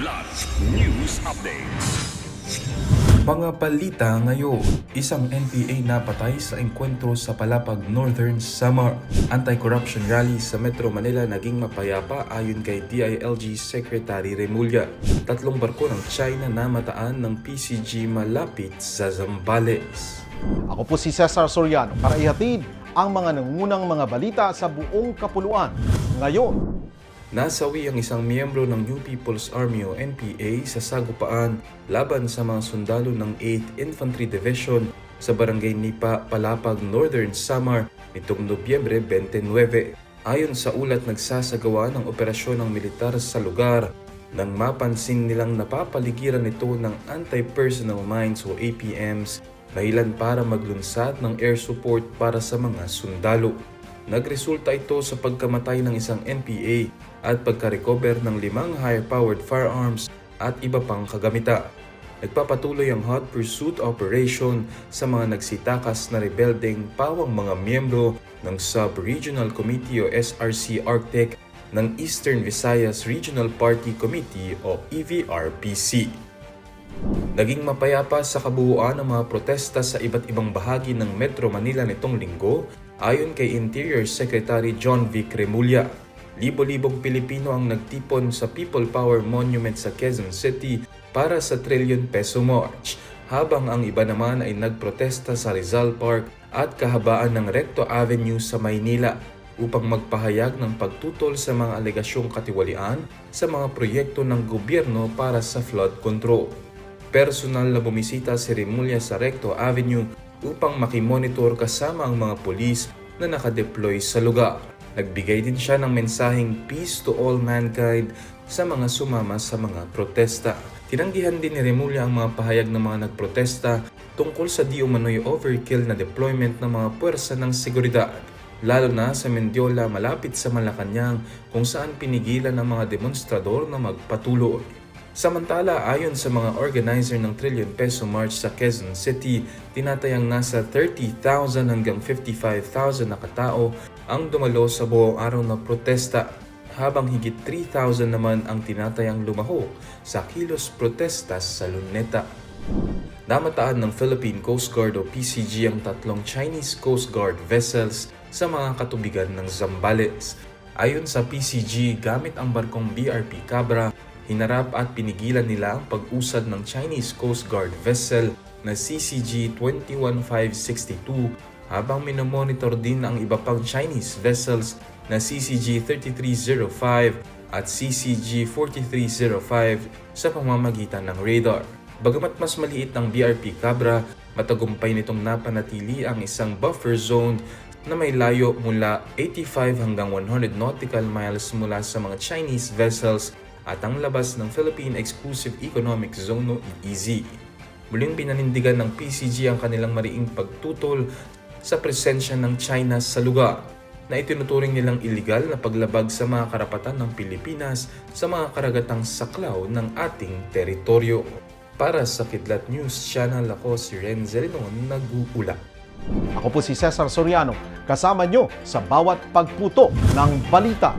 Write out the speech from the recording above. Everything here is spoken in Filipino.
Kidlat News Updates. Mga balita ngayon, isang NPA napatay sa engkwentro sa Palapag Northern Samar. Anti-corruption rally sa Metro Manila naging mapayapa ayon kay DILG Secretary Remulla. Tatlong barko ng China namataan ng PCG malapit sa Zambales. Ako po si Cesar Soriano para ihatid ang mga nangunang mga balita sa buong kapuluan. Ngayon, Nasawi ang isang miyembro ng New People's Army o NPA sa sagupaan laban sa mga sundalo ng 8th Infantry Division sa barangay Nipa, Palapag, Northern Samar nitong Nobyembre 29. Ayon sa ulat nagsasagawa ng operasyon ng militar sa lugar nang mapansin nilang napapaligiran ito ng anti-personnel mines o APMs dahilan para maglunsad ng air support para sa mga sundalo. Nagresulta ito sa pagkamatay ng isang NPA at pagka-recover ng limang high-powered firearms at iba pang kagamita. Nagpapatuloy ang hot pursuit operation sa mga nagsitakas na rebeldeng pawang mga miyembro ng Sub-Regional Committee o SRC Arctic ng Eastern Visayas Regional Party Committee o EVRPC. Naging mapayapa sa kabuuan ang mga protesta sa iba't ibang bahagi ng Metro Manila nitong linggo ayon kay Interior Secretary John Vic Remulla. Libo-libong Pilipino ang nagtipon sa People Power Monument sa Quezon City para sa Trillion Peso March, habang ang iba naman ay nagprotesta sa Rizal Park at kahabaan ng Recto Avenue sa Maynila upang magpahayag ng pagtutol sa mga alegasyong katiwalian sa mga proyekto ng gobyerno para sa flood control. Personal na bumisita si Remulla sa Recto Avenue upang makimonitor kasama ang mga pulis na nakadeploy sa lugar. Nagbigay din siya ng mensaheng peace to all mankind sa mga sumama sa mga protesta. Tinanggihan din ni Remulla ang mga pahayag ng mga nagprotesta tungkol sa di umano'y overkill na deployment ng mga puwersa ng seguridad lalo na sa Mendiola malapit sa Malacanang kung saan pinigilan ng mga demonstrador na magpatuloy. Samantala, ayon sa mga organizer ng Trillion Peso March sa Quezon City, tinatayang nasa 30,000 hanggang 55,000 na katao ang dumalo sa buong araw na protesta, habang higit 3,000 naman ang tinatayang lumahok sa kilos protesta sa Luneta. Namataan ng Philippine Coast Guard o PCG ang tatlong Chinese Coast Guard vessels sa mga katubigan ng Zambales. Ayon sa PCG, gamit ang barkong BRP Cabra, hinarap at pinigilan nila ang pag-usad ng Chinese Coast Guard vessel na CCG 21562 habang minomonitor din ang iba pang Chinese vessels na CCG 3305 at CCG 4305 sa pamamagitan ng radar. Bagamat mas maliit ang BRP Cabra, matagumpay nitong napanatili ang isang buffer zone na may layo mula 85 hanggang 100 nautical miles mula sa mga Chinese vessels at ang labas ng Philippine Exclusive Economic Zone o EEZ. Muling pinanindigan ng PCG ang kanilang mariing pagtutol sa presensya ng China sa lugar na itinuturing nilang iligal na paglabag sa mga karapatan ng Pilipinas sa mga karagatang saklaw ng ating teritoryo. Para sa Kidlat News Channel, ako si Renzel Rinon, nag-uula. ako po si Cesar Soriano, kasama nyo sa bawat pagputo ng balita.